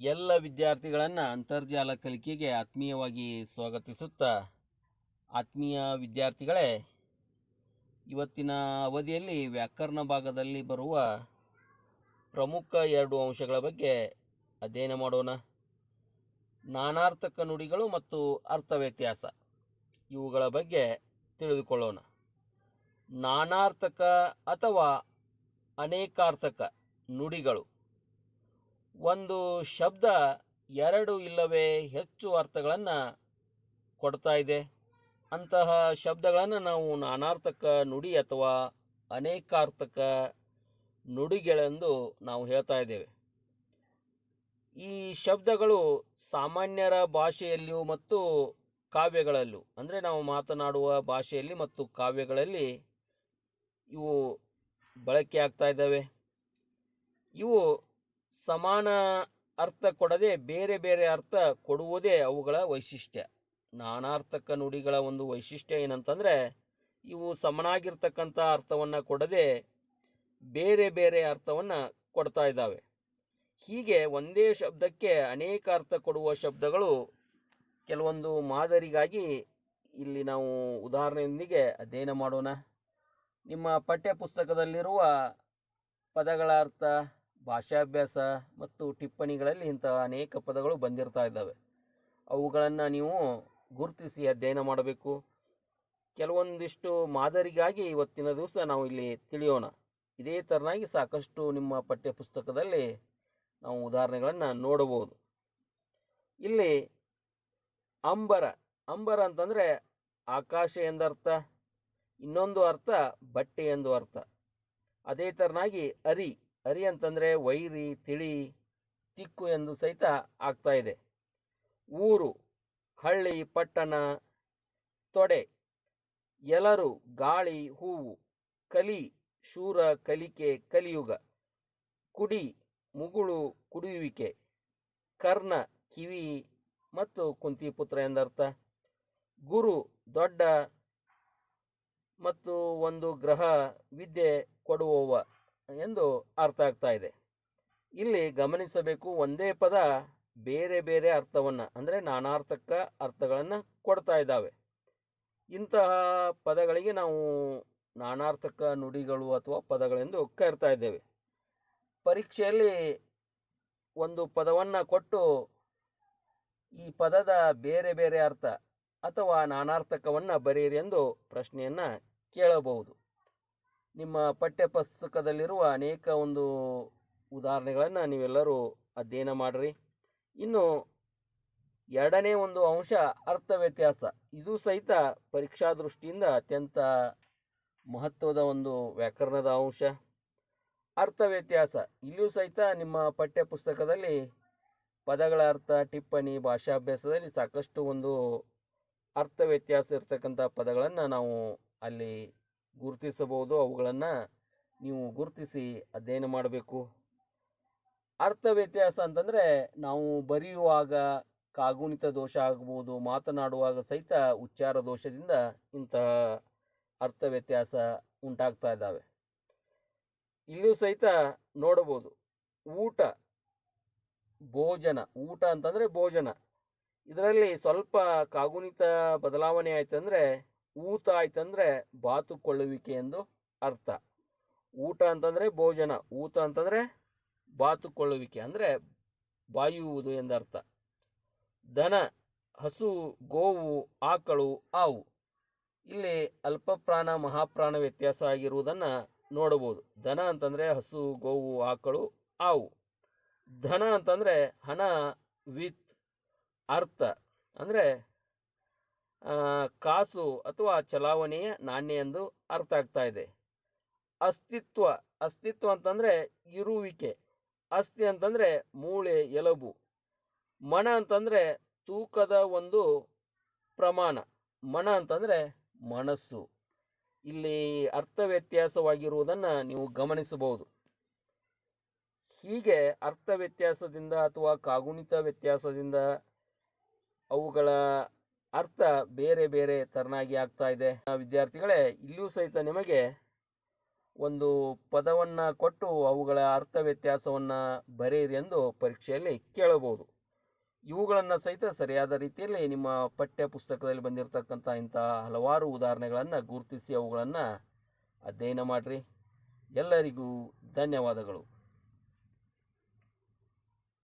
ಎಲ್ಲ ವಿದ್ಯಾರ್ಥಿಗಳನ್ನು ಅಂತರ್ಜಾಲ ಕಲಿಕೆಗೆ ಆತ್ಮೀಯವಾಗಿ ಸ್ವಾಗತಿಸುತ್ತಾ ಆತ್ಮೀಯ ವಿದ್ಯಾರ್ಥಿಗಳೇ, ಇವತ್ತಿನ ಅವಧಿಯಲ್ಲಿ ವ್ಯಾಕರಣ ಭಾಗದಲ್ಲಿ ಬರುವ ಪ್ರಮುಖ ಎರಡು ಅಂಶಗಳ ಬಗ್ಗೆ ಅಧ್ಯಯನ ಮಾಡೋಣ. ನಾನಾರ್ಥಕ ನುಡಿಗಳು ಮತ್ತು ಅರ್ಥ ವ್ಯತ್ಯಾಸ, ಇವುಗಳ ಬಗ್ಗೆ ತಿಳಿದುಕೊಳ್ಳೋಣ. ನಾನಾರ್ಥಕ ಅಥವಾ ಅನೇಕಾರ್ಥಕ ನುಡಿಗಳು ಒಂದು ಶಬ್ದ ಎರಡು ಇಲ್ಲವೇ ಹೆಚ್ಚು ಅರ್ಥಗಳನ್ನು ಕೊಡ್ತಾ ಇದೆ. ಅಂತಹ ಶಬ್ದಗಳನ್ನು ನಾವು ನಾನಾರ್ಥಕ ನುಡಿ ಅಥವಾ ಅನೇಕಾರ್ಥಕ ನುಡಿಗಳೆಂದು ನಾವು ಹೇಳ್ತಾ ಇದ್ದೇವೆ. ಈ ಶಬ್ದಗಳು ಸಾಮಾನ್ಯರ ಭಾಷೆಯಲ್ಲಿಯೂ ಮತ್ತು ಕಾವ್ಯಗಳಲ್ಲೂ ಅಂದರೆ ನಾವು ಮಾತನಾಡುವ ಭಾಷೆಯಲ್ಲಿ ಮತ್ತು ಕಾವ್ಯಗಳಲ್ಲಿ ಇವು ಬಳಕೆ ಆಗ್ತಾ ಇದ್ದಾವೆ. ಇವು ಸಮಾನ ಅರ್ಥ ಕೊಡದೆ ಬೇರೆ ಬೇರೆ ಅರ್ಥ ಕೊಡುವುದೇ ಅವುಗಳ ವೈಶಿಷ್ಟ್ಯ. ನಾನಾರ್ಥಕ ನುಡಿಗಳ ಒಂದು ವೈಶಿಷ್ಟ್ಯ ಏನಂತಂದರೆ, ಇವು ಸಮನಾಗಿರ್ತಕ್ಕಂಥ ಅರ್ಥವನ್ನು ಕೊಡದೆ ಬೇರೆ ಬೇರೆ ಅರ್ಥವನ್ನು ಕೊಡ್ತಾ ಇದ್ದಾವೆ. ಹೀಗೆ ಒಂದೇ ಶಬ್ದಕ್ಕೆ ಅನೇಕ ಅರ್ಥ ಕೊಡುವ ಶಬ್ದಗಳು ಕೆಲವೊಂದು ಮಾದರಿಗಾಗಿ ಇಲ್ಲಿ ನಾವು ಉದಾಹರಣೆಯೊಂದಿಗೆ ಅಧ್ಯಯನ ಮಾಡೋಣ. ನಿಮ್ಮ ಪಠ್ಯ ಪುಸ್ತಕದಲ್ಲಿರುವ ಪದಗಳ ಅರ್ಥ ಭಾಷಾಭ್ಯಾಸ ಮತ್ತು ಟಿಪ್ಪಣಿಗಳಲ್ಲಿ ಇಂತಹ ಅನೇಕ ಪದಗಳು ಬಂದಿರ್ತಾ ಇದ್ದಾವೆ. ಅವುಗಳನ್ನು ನೀವು ಗುರುತಿಸಿ ಅಧ್ಯಯನ ಮಾಡಬೇಕು. ಕೆಲವೊಂದಿಷ್ಟು ಮಾದರಿಗಾಗಿ ಇವತ್ತಿನ ದಿವಸ ನಾವು ಇಲ್ಲಿ ತಿಳಿಯೋಣ. ಇದೇ ಥರನಾಗಿ ಸಾಕಷ್ಟು ನಿಮ್ಮ ಪಠ್ಯ ಪುಸ್ತಕದಲ್ಲಿ ನಾವು ಉದಾಹರಣೆಗಳನ್ನು ನೋಡಬಹುದು. ಇಲ್ಲಿ ಅಂಬರ ಅಂಬರ ಅಂತಂದರೆ ಆಕಾಶ ಎಂದರ್ಥ, ಇನ್ನೊಂದು ಅರ್ಥ ಬಟ್ಟೆ ಎಂದು ಅರ್ಥ. ಅದೇ ಥರನಾಗಿ ಅರಿ. ಅರಿ ಅಂತಂದರೆ ವೈರಿ, ತಿಳಿ, ತಿಕ್ಕು ಎಂದು ಸಹಿತ ಆಗ್ತಾ ಇದೆ. ಊರು, ಹಳ್ಳಿ, ಪಟ್ಟಣ, ತೊಡೆ ಎಲರು ಗಾಳಿ, ಹೂವು, ಕಲಿ, ಶೂರ, ಕಲಿಕೆ, ಕಲಿಯುಗ, ಕುಡಿ, ಮುಗುಳು, ಕುಡಿಯುವಿಕೆ, ಕರ್ಣ, ಕಿವಿ ಮತ್ತು ಕುಂತಿಪುತ್ರ ಎಂದರ್ಥ. ಗುರು, ದೊಡ್ಡ ಮತ್ತು ಒಂದು ಗ್ರಹ ವಿದ್ಯೆ ಕೊಡುವವ. ಎಂದು ಅರ್ಥ ಆಗ್ತಾ ಇದೆ. ಇಲ್ಲಿ ಗಮನಿಸಬೇಕು ಒಂದೇ ಪದ ಬೇರೆ ಬೇರೆ ಅರ್ಥವನ್ನು, ಅಂದರೆ ನಾನಾರ್ಥಕ ಅರ್ಥಗಳನ್ನು ಕೊಡ್ತಾ ಇದ್ದಾವೆ. ಇಂತಹ ಪದಗಳಿಗೆ ನಾವು ನಾನಾರ್ಥಕ ನುಡಿಗಳು ಅಥವಾ ಪದಗಳೆಂದು ಕರಿತಾ ಇದ್ದೇವೆ. ಪರೀಕ್ಷೆಯಲ್ಲಿ ಒಂದು ಪದವನ್ನು ಕೊಟ್ಟು ಈ ಪದದ ಬೇರೆ ಬೇರೆ ಅರ್ಥ ಅಥವಾ ನಾನಾರ್ಥಕವನ್ನು ಬರೆಯಿರಿ ಎಂದು ಪ್ರಶ್ನೆಯನ್ನು ಕೇಳಬಹುದು. ನಿಮ್ಮ ಪಠ್ಯ ಪುಸ್ತಕದಲ್ಲಿರುವ ಅನೇಕ ಒಂದು ಉದಾಹರಣೆಗಳನ್ನು ನೀವೆಲ್ಲರೂ ಅಧ್ಯಯನ ಮಾಡಿರಿ. ಇನ್ನು ಎರಡನೇ ಒಂದು ಅಂಶ ಅರ್ಥ ವ್ಯತ್ಯಾಸ. ಇದು ಸಹಿತ ಪರೀಕ್ಷಾ ದೃಷ್ಟಿಯಿಂದ ಅತ್ಯಂತ ಮಹತ್ವದ ಒಂದು ವ್ಯಾಕರಣದ ಅಂಶ. ಅರ್ಥ ವ್ಯತ್ಯಾಸ. ಇಲ್ಲಿಯೂ ಸಹಿತ ನಿಮ್ಮ ಪಠ್ಯ ಪುಸ್ತಕದಲ್ಲಿ ಪದಗಳ ಅರ್ಥ, ಟಿಪ್ಪಣಿ, ಭಾಷಾಭ್ಯಾಸದಲ್ಲಿ ಸಾಕಷ್ಟು ಒಂದು ಅರ್ಥ ವ್ಯತ್ಯಾಸ ಇರತಕ್ಕಂಥ ಪದಗಳನ್ನು ನಾವು ಅಲ್ಲಿ ಗುರುತಿಸಬಹುದು, ಅವುಗಳನ್ನು ನೀವು ಗುರುತಿಸಿ ಅಧ್ಯಯನ ಮಾಡಬೇಕು. ಅರ್ಥ ವ್ಯತ್ಯಾಸ ಅಂತಂದರೆ ನಾವು ಬರೆಯುವಾಗ ಕಾಗುಣಿತ ದೋಷ ಆಗ್ಬೋದು, ಮಾತನಾಡುವಾಗ ಸಹಿತ ಉಚ್ಚಾರ ದೋಷದಿಂದ ಇಂತಹ ಅರ್ಥ ವ್ಯತ್ಯಾಸ ಉಂಟಾಗ್ತಾ ಇದ್ದಾವೆ. ಇಲ್ಲಿಯೂ ಸಹಿತ ನೋಡಬಹುದು, ಊಟ, ಭೋಜನ, ಊಟ ಅಂತಂದರೆ ಭೋಜನ. ಇದರಲ್ಲಿ ಸ್ವಲ್ಪ ಕಾಗುಣಿತ ಬದಲಾವಣೆ ಆಯ್ತಂದ್ರೆ ಊತ ಆಯ್ತಂದ್ರೆ ಬಾತುಕೊಳ್ಳುವಿಕೆ ಎಂದು ಅರ್ಥ. ಊಟ ಅಂತಂದರೆ ಭೋಜನ, ಊತ ಅಂತಂದರೆ ಬಾತುಕೊಳ್ಳುವಿಕೆ ಅಂದರೆ ಬಾಯುವುದು ಎಂದರ್ಥ ದನ, ಹಸು, ಗೋವು, ಆಕಳು ಆವು ಇಲ್ಲಿ ಅಲ್ಪಪ್ರಾಣ, ಮಹಾಪ್ರಾಣ ವ್ಯತ್ಯಾಸ ಆಗಿರುವುದನ್ನು ನೋಡಬಹುದು. ದನ ಅಂತಂದರೆ ಹಸು, ಗೋವು, ಆಕಳು ಆವು ಧನ ಅಂತಂದರೆ ಹಣ, ವಿತ್, ಅರ್ಥ. ಅಂದರೆ ಕಾಸು ಅಥವಾ ಚಲಾವಣೆಯ ನಾಣ್ಯ ಎಂದು ಅರ್ಥ ಆಗ್ತಾ ಇದೆ. ಅಸ್ತಿತ್ವ ಅಸ್ತಿತ್ವ ಅಂತಂದರೆ ಇರುವಿಕೆ ಅಸ್ಥಿ ಅಂತಂದರೆ ಮೂಳೆ, ಎಲುಬು, ಮಣ ಅಂತಂದರೆ ತೂಕದ ಒಂದು ಪ್ರಮಾಣ, ಮಣ ಅಂತಂದರೆ ಮನಸ್ಸು. ಇಲ್ಲಿ ಅರ್ಥ ವ್ಯತ್ಯಾಸವಾಗಿರುವುದನ್ನು ನೀವು ಗಮನಿಸಬಹುದು. ಹೀಗೆ ಅರ್ಥ ವ್ಯತ್ಯಾಸದಿಂದ ಅಥವಾ ಕಾಗುಣಿತ ವ್ಯತ್ಯಾಸದಿಂದ ಅವುಗಳ ಅರ್ಥ ಬೇರೆ ಬೇರೆ ತರನಾಗಿ ಆಗ್ತಾ ಇದೆ. ವಿದ್ಯಾರ್ಥಿಗಳೇ, ಇಲ್ಲಿಯೂ ಸಹಿತ ನಿಮಗೆ ಒಂದು ಪದವನ್ನು ಕೊಟ್ಟು ಅವುಗಳ ಅರ್ಥ ವ್ಯತ್ಯಾಸವನ್ನು ಬರೆಯಿರಿ ಎಂದು ಪರೀಕ್ಷೆಯಲ್ಲಿ ಕೇಳಬಹುದು. ಇವುಗಳನ್ನು ಸಹಿತ ಸರಿಯಾದ ರೀತಿಯಲ್ಲಿ ನಿಮ್ಮ ಪಠ್ಯ ಪುಸ್ತಕದಲ್ಲಿ ಬಂದಿರತಕ್ಕಂಥ ಇಂತಹ ಹಲವಾರು ಉದಾಹರಣೆಗಳನ್ನು ಗುರುತಿಸಿ ಅವುಗಳನ್ನು ಅಧ್ಯಯನ ಮಾಡಿರಿ. ಎಲ್ಲರಿಗೂ ಧನ್ಯವಾದಗಳು.